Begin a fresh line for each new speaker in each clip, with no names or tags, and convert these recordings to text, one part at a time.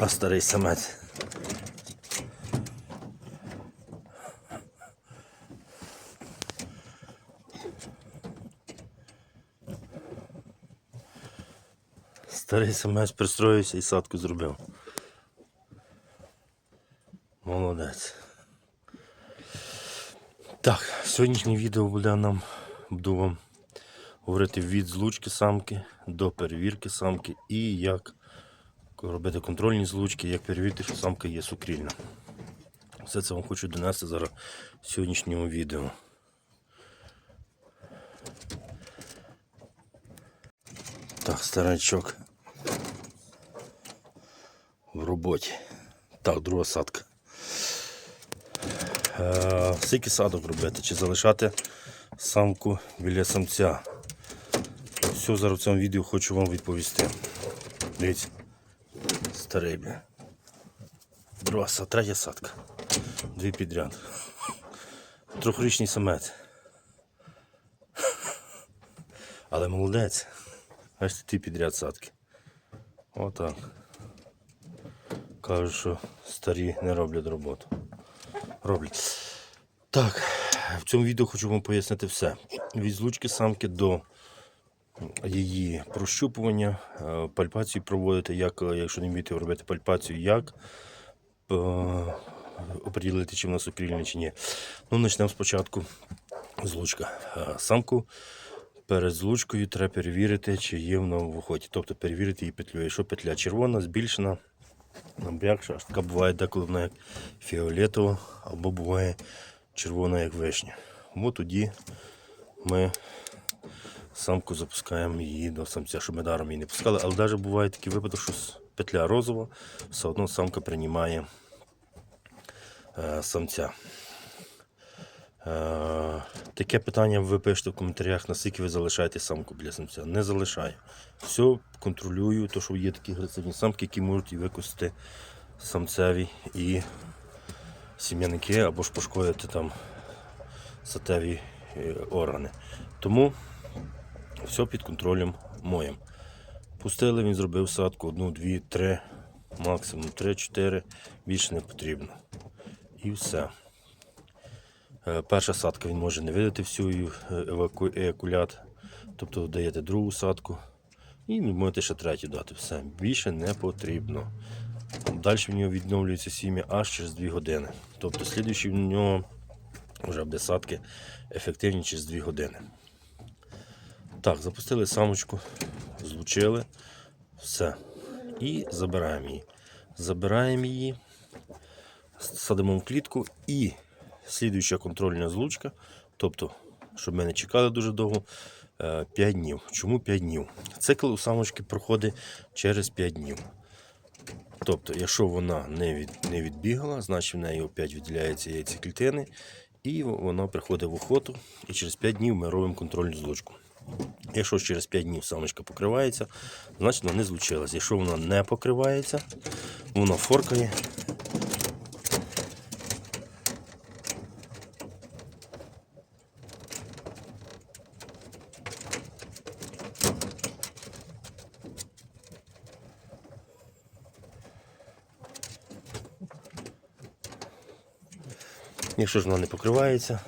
А старий самець. Старий самець пристроївся і садку зробив. Молодець. Так, сьогоднішнє відео буде нам буду вам говорити від злучки самки до перевірки самки і як робити контрольні злучки, як перевірити, що самка є сукрільна. Все це вам хочу донести зараз в сьогоднішньому відео. Так, старачок в роботі. Так, друга садка. Е, Скільки садок робити? Чи залишати самку біля самця? Все зараз в цьому відео хочу вам відповісти. Дивіться. Старий, бля. Друга третя садка. Дві підряд. Трьохрічний самець. Але молодець. Аж ті підряд садки. Отак. Кажуть, що старі не роблять роботу. Роблять. Так, в цьому відео хочу вам пояснити все. Від злучки самки до її прощупування, е, пальпацію проводити, як, е, якщо не вмієте робити пальпацію, як е, оприділити, чи вона сукрільна, чи ні. Ну, почнемо спочатку з лучка. Самку перед злучкою треба перевірити, чи є вона в охоті. Тобто перевірити її петлю. Якщо петля червона, збільшена, набрякша, аж така буває деколи вона як фіолетова, або буває червона, як вишня. От тоді ми самку запускаємо її до самця, щоб ми даром її не пускали. Але навіть буває такий випадок, що петля розова, все одно самка приймає е, самця. Е, таке питання ви пишете в коментарях, наскільки ви залишаєте самку біля самця. Не залишаю. Все контролюю, то що є такі агресивні самки, які можуть і самцеві і сім'яники або ж пошкодити там сатеві е, органи. Тому все під контролем моїм. Пустили, він зробив садку одну, дві, три, максимум три-чотири, більше не потрібно. І все. Е, Перша садка він може не видати всю е, еваку- тобто даєте другу садку і можете ще третю дати. Все, більше не потрібно. Далі в нього відновлюється сім'я аж через 2 години. Тобто слідуючий в нього вже буде садки ефективні через 2 години. Так, запустили самочку, злучили, все. І забираємо її. Забираємо її, садимо в клітку і слідуюча контрольна злучка, тобто, щоб ми не чекали дуже довго, 5 днів. Чому 5 днів? Цикл у самочки проходить через 5 днів. Тобто, якщо вона не, від, не відбігала, значить в неї опять виділяються яйцеклітини, і вона приходить в охоту, і через 5 днів ми робимо контрольну злучку. Якщо через 5 днів самочка покривається, значить вона не злучилась. Якщо вона не покривається, вона форкає. Якщо ж вона не покривається,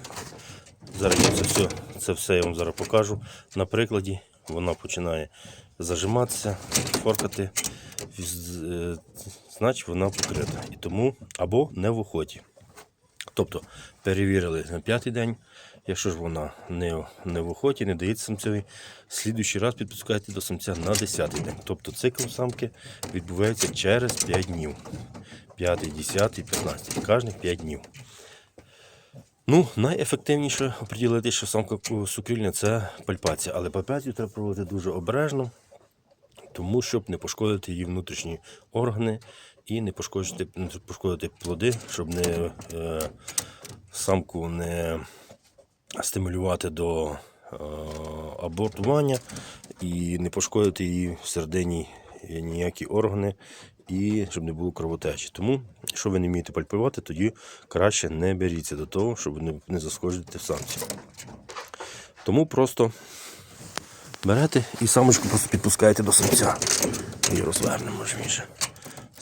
зараз я все, це все я вам зараз покажу. На прикладі вона починає зажиматися, форкати, е, значить вона покрита. І тому або не в охоті. Тобто перевірили на п'ятий день. Якщо ж вона не, не в охоті, не дається самцеві, слідуючий раз підпускаєте до самця на 10 день. Тобто цикл самки відбувається через 5 днів. 5, 10, 15. Кожних 5 днів. Ну, найефективніше оприділити, що самка сукрільня це пальпація. Але пальпацію треба проводити дуже обережно, тому щоб не пошкодити її внутрішні органи і не пошкодити, не пошкодити плоди, щоб не е, самку не стимулювати до е, абортування і не пошкодити її всередині ніякі органи і щоб не було кровотечі. Тому, якщо ви не вмієте пальпувати, тоді краще не беріться до того, щоб не, не зашкодити самці. Тому просто берете і самочку просто підпускаєте до самця. І розвернемо ж більше.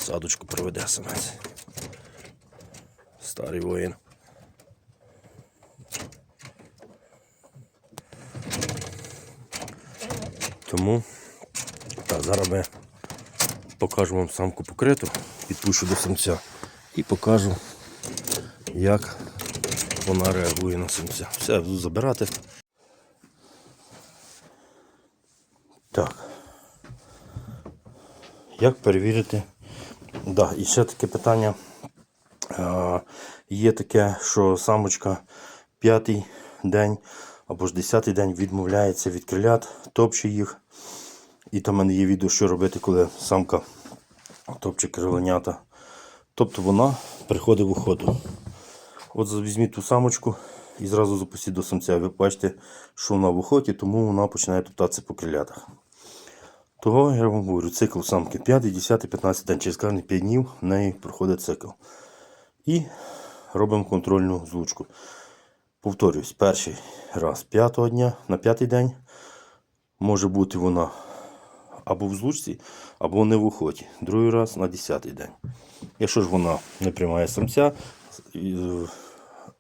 посадочку проведе самець. Старий воїн. Тому так, зараз ми покажу вам самку покриту, підпущу до самця і покажу, як вона реагує на самця. Все, буду забирати. Так. Як перевірити? Да, і ще таке питання. Е, є таке, що самочка п'ятий день або ж десятий день відмовляється від крилят, топче їх. І там в мене є відео, що робити, коли самка топче криленята. Тобто вона приходить в уходу. От візьміть ту самочку і зразу запустіть до самця. Ви бачите, що вона в уході, тому вона починає топтатися по крилятах. Того я вам говорю, цикл самки 5, 10, 15 день. Через кожні 5 днів в неї проходить цикл. І робимо контрольну злучку. Повторюсь, перший раз 5 дня на п'ятий день може бути вона або в злучці, або не в уході. Другий раз на 10 день. Якщо ж вона не приймає самця і, е,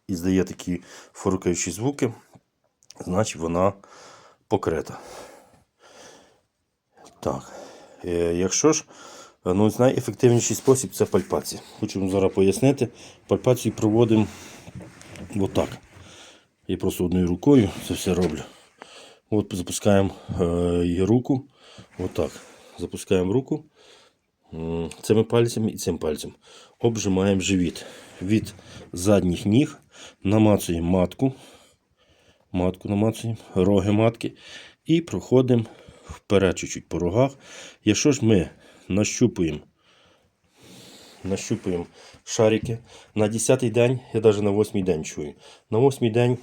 здає такі форкаючі звуки, значить вона покрита. Так. Е, Якщо ж, е, ну, найефективніший спосіб це пальпація. Хочу вам зараз пояснити. Пальпацію проводимо отак. Я просто одною рукою це все роблю. От запускаємо її руку. Отак. Запускаємо руку цими пальцями і цим пальцем. Обжимаємо живіт. Від задніх ніг намацуємо матку. Матку намацуємо, роги матки. І проходимо вперед чуть-чуть по рогах. Якщо ж ми нащупуємо, нащупуємо шарики на 10-й день, я навіть на 8-й день чую. На 8-й день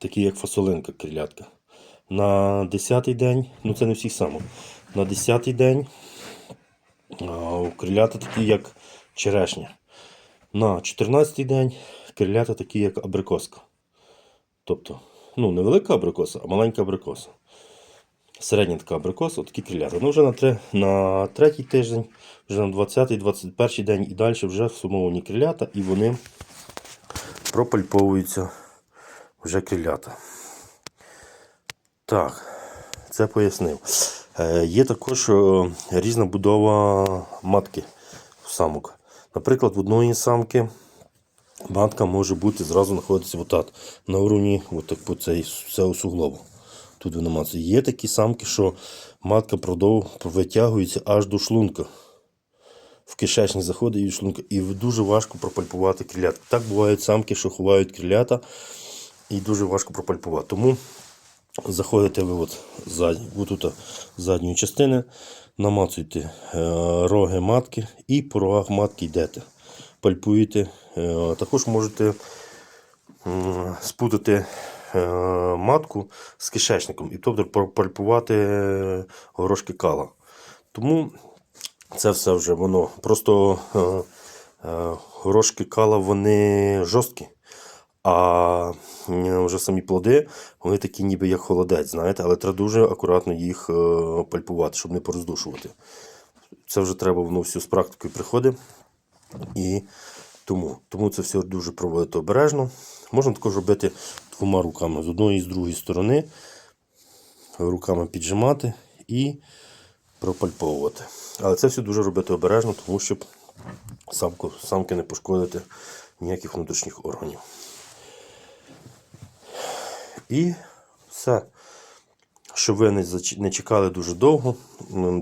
такі як фасолинка крилятка. На 10-й день, ну це не всіх само. На 10-й день крилята такі як черешня. На 14-й день крилята такі як абрикоска. Тобто, ну, не велика абрикоса, а маленька абрикоса. Середня така абрикоса, такі крилята. Ну, вже на, три, на третій тиждень, вже на 20-й, 21 день і далі вже сформовані крилята, і вони пропальповуються вже крилята. Так, це пояснив. Е, є також е, різна будова матки в самок. Наприклад, в одної самки матка може бути зразу знаходитися отак, на уровні отак, по цей, цього суглобу. Тут вона. Є такі самки, що матка продов витягується аж до шлунка. В кишечник заходить і шлунка. І дуже важко пропальпувати крилята. Так бувають самки, що ховають крилята, і дуже важко пропальпувати. Тому заходите ви от ззад, отут з задньої частини, намацуєте е, роги матки і по рогах матки йдете. Пальпуєте. Е, також можете спутати е, матку з кишечником і тобто пропальпувати е, горошки кала. Тому це все вже воно. Просто е, е, горошки кала вони жорсткі. А вже самі плоди, вони такі ніби як холодець, знаєте, але треба дуже акуратно їх е, пальпувати, щоб не пороздушувати. Це вже треба воно все з практикою приходить. І тому, тому це все дуже проводити обережно. Можна також робити двома руками з одної і з другої сторони, руками піджимати і пропальповувати. Але це все дуже робити обережно, тому щоб самку, самки не пошкодити ніяких внутрішніх органів. І все. Щоб ви не, чекали дуже довго,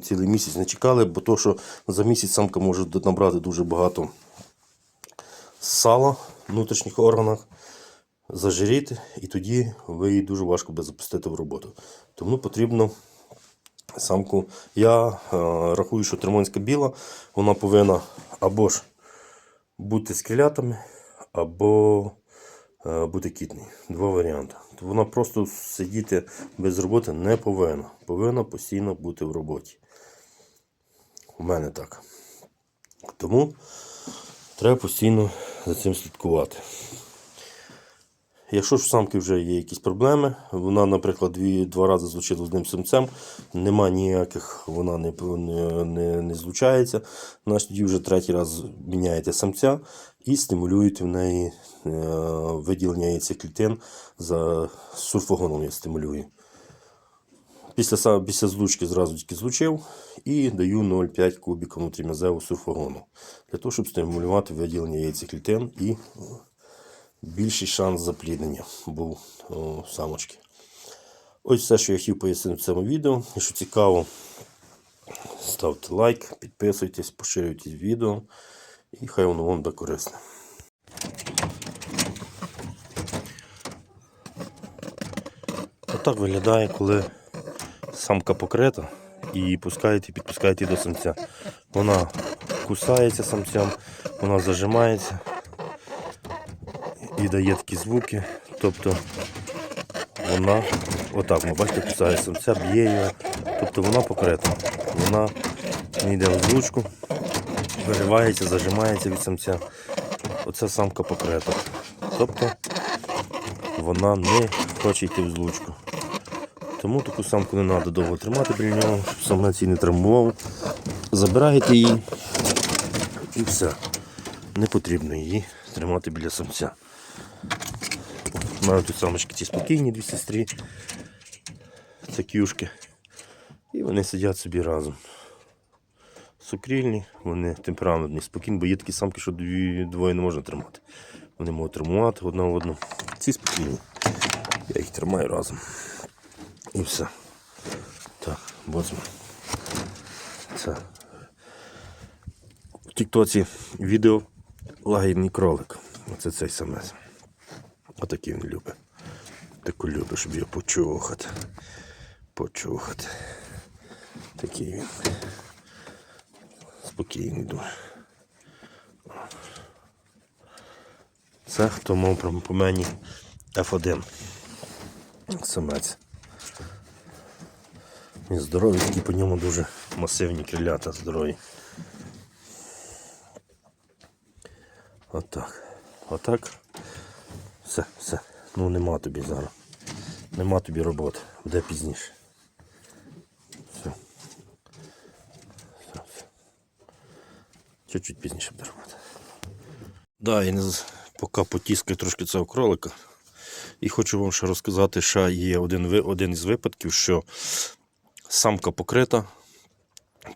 цілий місяць не чекали, бо то, що за місяць самка може набрати дуже багато сала в внутрішніх органах, зажиріти, і тоді ви її дуже важко буде запустити в роботу. Тому потрібно самку. Я е, рахую, що термонська біла, вона повинна або ж бути з або е, бути кітною. Два варіанти. Вона просто сидіти без роботи не повинна. Повинна постійно бути в роботі. У мене так. Тому треба постійно за цим слідкувати. Якщо ж у самки вже є якісь проблеми, вона, наприклад, дві, два рази злучила з одним самцем, нема ніяких, вона не, не, не, не злучається, значить тоді вже третій раз міняєте самця і стимулюєте в неї е, виділення яйцеклітин за сурфогоном я стимулюю. Після, після злучки зразу тільки злучив і даю 0,5 кубіка внутрім'язевого сурфогону для того, щоб стимулювати виділення яйцеклітин і більший шанс запліднення був у самочки. Ось все, що я хотів пояснити в цьому відео. Якщо цікаво, ставте лайк, підписуйтесь, поширюйте відео і хай воно вам буде корисне. Отак виглядає, коли самка покрита і пускаєте, підпускаєте до самця. Вона кусається самцям, вона зажимається і дає такі звуки. Тобто вона, отак, ми бачите, кусає самця, б'є його. Тобто вона покрита. Вона не йде в злучку, виривається, зажимається від самця. Оце самка покрита. Тобто вона не хоче йти в злучку. Тому таку самку не треба довго тримати біля нього, щоб самець її не травмував. Забираєте її і все. Не потрібно її тримати біля самця. Мають тут самочки ці спокійні, дві сестрі. Це кюшки. І вони сидять собі разом. Сукрільні, вони темпераментні, спокійні, бо є такі самки, що дві, двоє не можна тримати. Вони можуть тримувати одна одну. Ці спокійні. Я їх тримаю разом. І все. Так, возьму. Це. В Тіктоці відео лагідний кролик. Оце цей самець. Отакий він любить. Таку любить, щоб його почухати. Почухати. Такий він. Спокійний дуже. Це хто мав про- по мені F1. Самець. Він здоровий, такі по ньому дуже масивні крилята здорові. Отак. Отак. Все, все. Ну нема тобі зараз. Нема тобі роботи. Буде пізніше. Все. Все, все. Чуть-чуть пізніше буде робота. Да, я не поки потіскаю трошки цього кролика. І хочу вам ще розказати, що є один, один із випадків, що самка покрита,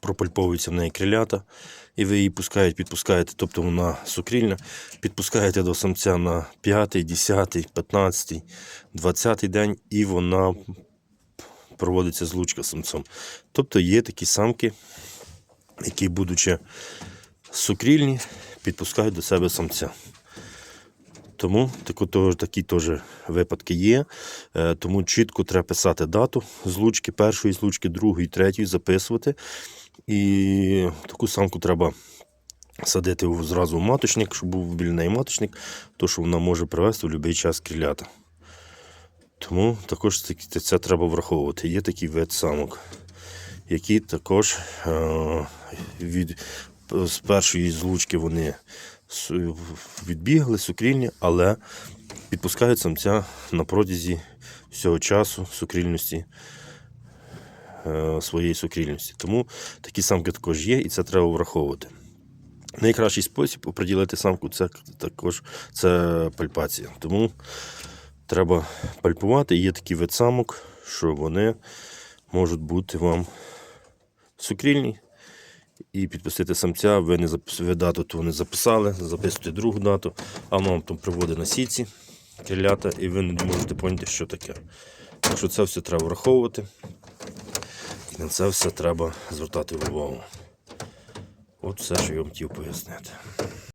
пропальповуються в неї крилята, і ви її пускаєте, підпускаєте, тобто вона сукрільна, підпускаєте до самця на 5, 10, 15, 20 день, і вона проводиться з самцем. Тобто є такі самки, які, будучи сукрільні, підпускають до себе самця. Тому такі теж випадки є. Е, Тому чітко треба писати дату злучки, першої злучки, другої, третьої, записувати. І таку самку треба садити зразу в маточник, щоб був неї маточник, то що вона може привести в будь-який час крилята. Тому також це, треба враховувати. Є такий вид самок, які також е, від, з першої злучки вони відбігли, сукрільні, але підпускають самця на протязі всього часу сукрільності своєї сукрільності. Тому такі самки також є, і це треба враховувати. Найкращий спосіб оприділити самку це також це пальпація. Тому треба пальпувати. Є такий вид самок, що вони можуть бути вам сукрільні. І підпустити самця, ви не запис... ви дату ту не записали, записуєте другу дату, а воно вам там приводить на сіці крилята, і ви не можете поняти, що таке. Так що це все треба враховувати. І на це все треба звертати увагу. От все, що я вам хотів пояснити.